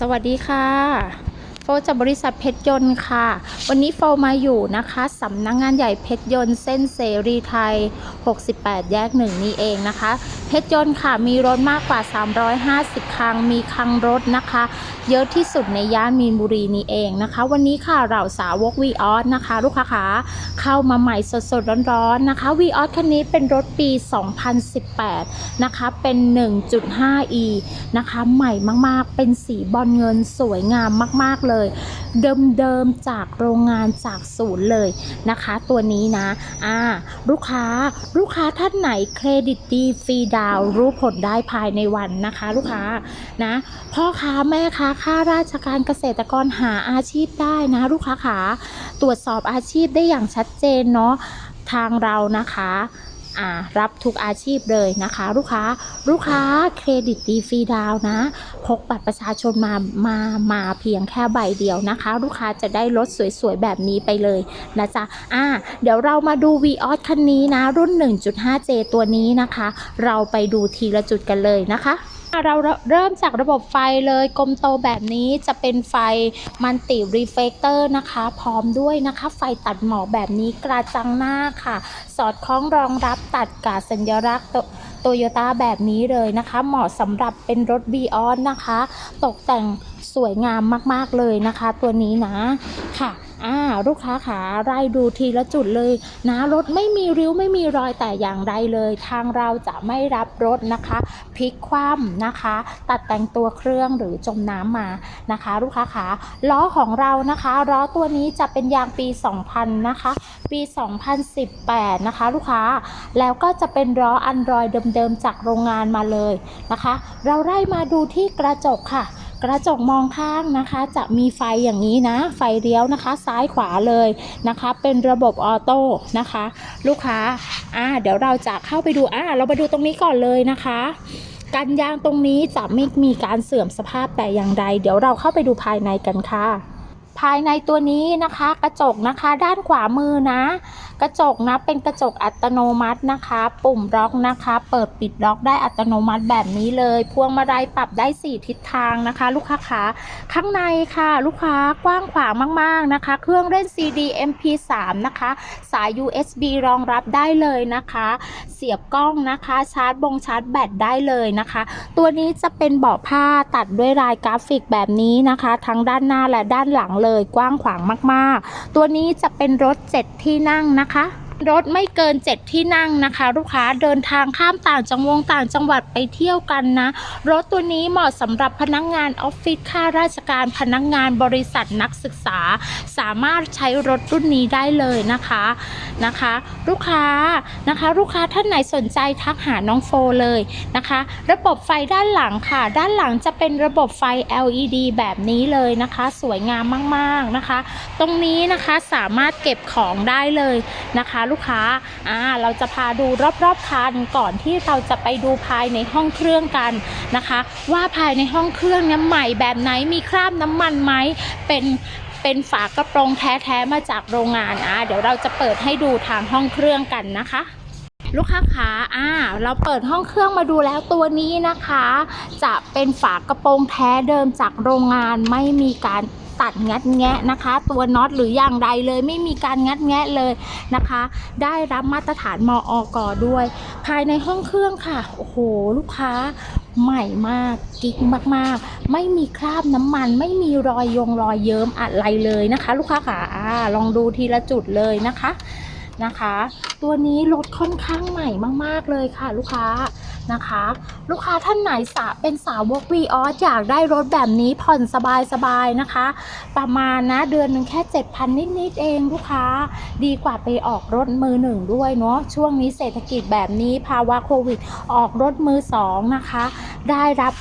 สวัสดีค่ะ ฟจากบริษัทเพชรยนต์ค่ะ วันนี้โฟมาอยู่นะคะสำนักงงานใหญ่เพชรยนต์เส้นเสรีไทย 68 แยกหนึ่งนี่เองนะคะ เพชรยนต์ค่ะมีรถมากกว่า 350 คันมีคังรถนะคะ เยอะที่สุดในย่านมีนบุรีนี่เองนะคะ วันนี้ค่ะเราสาวกวีออสนะคะ ลูกค้าขาเข้ามาใหม่สดๆร้อนๆนะคะวีออสคันนี้เป็นรถปี 2018 นะคะ เป็น 1.5e นะคะ ใหม่มากๆ เป็นสีบอลเงินสวยงามมากๆเลยเดิมๆจากโรงงานจากศูนย์เลยนะคะ ตัวนี้นะอ่าลูกค้าลูกค้าท่านไหนเครดิตดีฟรีดาวรู้ผลได้ภายในวันนะคะ ลูกค้านะพ่อค้าแม่ค้าข้าราชการเกษตรกรหาอาชีพได้นะลูกค้าขาตรวจสอบอาชีพได้อย่างชัดเจนเนาะทางเรานะคะ รับทุกอาชีพเลยนะคะ ลูกค้าลูกค้าเครดิตดีฟรีดาวน์นะพกบัตรประชาชนมามามาเพียงแค่ใบเดียวนะคะ ลูกค้าจะได้รถสวยๆ แบบนี้ไปเลยนะจ๊ะอ่าเดี๋ยวเรามาดู v ีออสคันนี้นะ รุ่น 1.5J ตัวนี้นะคะ เราไปดูทีละจุดกันเลยนะคะ เราเริ่มจากระบบไฟเลยกลมโตแบบนี้จะเป็นไฟมันติรีเฟกเตอร์นะคะ พร้อมด้วยนะคะ ไฟตัดหมอกแบบนี้กระจังหน้าค่ะ สอดคล้องรองรับตัดกาสัญลักษณ์โตโยต้าแบบนี้เลยนะคะ เหมาะสำหรับเป็นรถ v ีออสนะคะ ตกแต่งสวยงามมาก ๆ เลยนะคะ ตัวนี้นะค่ะ อ่าลูกค้าขาไล่ดูทีละจุดเลยนะรถไม่มีริ้วไม่มีรอยแต่อย่างใดเลย ทางเราจะไม่รับรถนะคะพลิกคว่ำนะคะ ตัดแต่งตัวเครื่องหรือจมน้ำมานะคะ ลูกค้าขาล้อของเรานะคะล้อตัวนี้จะเป็นยางปี 2000 นะคะ ปี 2018 นะคะ ลูกค้าแล้วก็จะเป็นล้ออันรอยเดิมๆจากโรงงานมาเลยนะคะ เราไล่มาดูที่กระจกค่ะ กระจกมองข้างนะคะ จะมีไฟอย่างนี้นะ ไฟเลี้ยวนะคะ ซ้ายขวาเลยนะคะ เป็นระบบออโต้นะคะ ลูกค้าอ่าเดี๋ยวเราจะเข้าไปดูอ่าเราไปดูตรงนี้ก่อนเลยนะคะกันยางตรงนี้จะไม่มีการเสื่อมสภาพแต่อย่างใด เดี๋ยวเราเข้าไปดูภายในกันค่ะ ภายในตัวนี้นะคะ กระจกนะคะด้านขวามือนะ กระจกนะเป็นกระจกอัตโนมัตินะคะ ปุ่มล็อกนะคะ เปิดปิดล็อกได้อัตโนมัติแบบนี้เลย พวงมาลัยปรับได้ 4 ทิศทางนะคะ ลูกค้าขาข้างในค่ะ ลูกค้ากว้างขวางมากๆนะคะ เครื่องเล่น CD MP3 นะคะ สาย USB รองรับได้เลยนะคะ เสียบกล้องนะคะชาร์จบงชาร์จแบตได้เลยนะคะ ตัวนี้จะเป็นเบาะผ้าตัดด้วยลายกราฟิกแบบนี้นะคะ ทั้งด้านหน้าและด้านหลังเลยกว้างขวางมากๆ ตัวนี้จะเป็นรถ 7 ที่นั่งนะคะ รถไม่เกิน 7 ที่นั่งนะคะ ลูกค้าเดินทางข้ามต่างจังหวงต่างจังหวัดไปเที่ยวกันนะ รถตัวนี้เหมาะสำหรับพนักงงานออฟฟิศข้าราชการพนักงงานบริษัทนักศึกษา สามารถใช้รถรุ่นนี้ได้เลยนะคะนะคะ ลูกค้านะคะ ลูกค้าท่านไหนสนใจทักหาน้องโฟเลยนะคะ ระบบไฟด้านหลังค่ะ ด้านหลังจะเป็นระบบไฟ LED แบบนี้เลยนะคะ สวยงามมากๆนะคะ ตรงนี้นะคะสามารถเก็บของได้เลยนะคะลูกค้าอ่าเราจะพาดูรอบๆคันก่อนที่เราจะไปดูภายในห้องเครื่องกันนะคะ ว่าภายในห้องเครื่องเนี่ยใหม่แบบไหนมีคราบน้ำมันไหมเป็นเป็นฝากระโปรงแท้ๆมาจากโรงงานอะเดี๋ยวเราจะเปิดให้ดูทางห้องเครื่องกันนะคะลูกค้าขาอ่า เราเปิดห้องเครื่องมาดูแล้วตัวนี้นะคะ จะเป็นฝากระโปรงแท้เดิมจากโรงงานไม่มีการ ตัดงัดแงะนะคะ ตัวน็อตหรืออย่างใดเลยไม่มีการงัดแงะเลยนะคะ ได้รับมาตรฐานมออกด้วย ภายในห้องเครื่องค่ะ โอ้โห ลูกค้าใหม่มากกิ๊กมากๆ ไม่มีคราบน้ำมัน ไม่มีรอยยงรอยเยิ้มอะไรเลยนะคะ ลูกค้าขาอ่าลองดูทีละจุดเลยนะคะนะคะ ตัวนี้รถค่อนข้างใหม่มาก ๆ เลยค่ะ ลูกค้า นะคะ ลูกค้าท่านไหนสาเป็นสาวกวีออสอยากได้รถแบบนี้ผ่อนสบายๆนะคะ ประมาณนะเดือนหนึ่งแค่ 7,000 นิดๆเองลูกค้า ดีกว่าไปออกรถมือหนึ่งด้วยเนาะช่วงนี้เศรษฐกิจแบบนี้ภาวะโควิด ออกรถมือสองนะคะ ได้รับ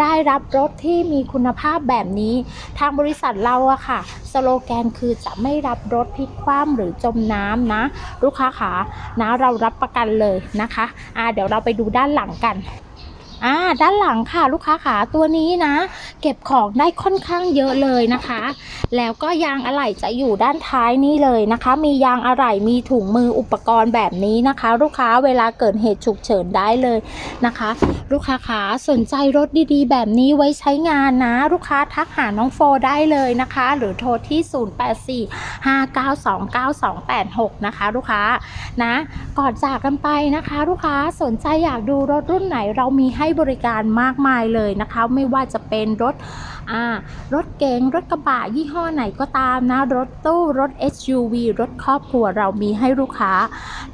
ได้รับรถที่มีคุณภาพแบบนี้ ทางบริษัทเราอะค่ะ สโลแกนคือจะไม่รับรถพลิกคว่ำหรือจมน้ำนะ ลูกค้าขานะเรารับประกันเลยนะคะอ่าเดี๋ยวเราไปดูด้านหลังกัน อ่าด้านหลังค่ะลูกค้าขาตัวนี้นะ เก็บของได้ค่อนข้างเยอะเลยนะคะ แล้วก็ยางอะไหล่จะอยู่ด้านท้ายนี่เลยนะคะ มียางอะไหล่มีถุงมืออุปกรณ์แบบนี้นะคะ ลูกค้าเวลาเกิดเหตุฉุกเฉินได้เลยนะคะ ลูกค้าขาสนใจรถดีๆ แบบนี้ไว้ใช้งานนะ ลูกค้าทักหาน้องโฟได้เลยนะคะ หรือโทรที่ 0845929286 นะคะ ลูกค้านะก่อนจากกันไปนะคะ ลูกค้าสนใจอยากดูรถรุ่นไหนเรามีให้บริการมากมายเลยนะคะ ไม่ว่าจะเป็นรถอารถเก๋งรถกระบะยี่ห้อไหนก็ตามนะ รถตู้รถ SUV รถครอบครัวเรามีให้ลูกค้า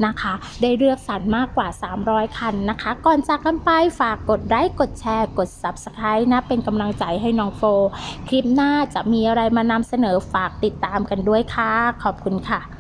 นะคะ ได้เลือกสรรมากกว่า 300 คันนะคะ ก่อนจากกันไปฝากกดไลค์กดแชร์ กด Subscribe นะ เป็นกำลังใจให้น้องโฟ คลิปหน้าจะมีอะไรมานำเสนอฝากติดตามกันด้วยค่ะ ขอบคุณค่ะ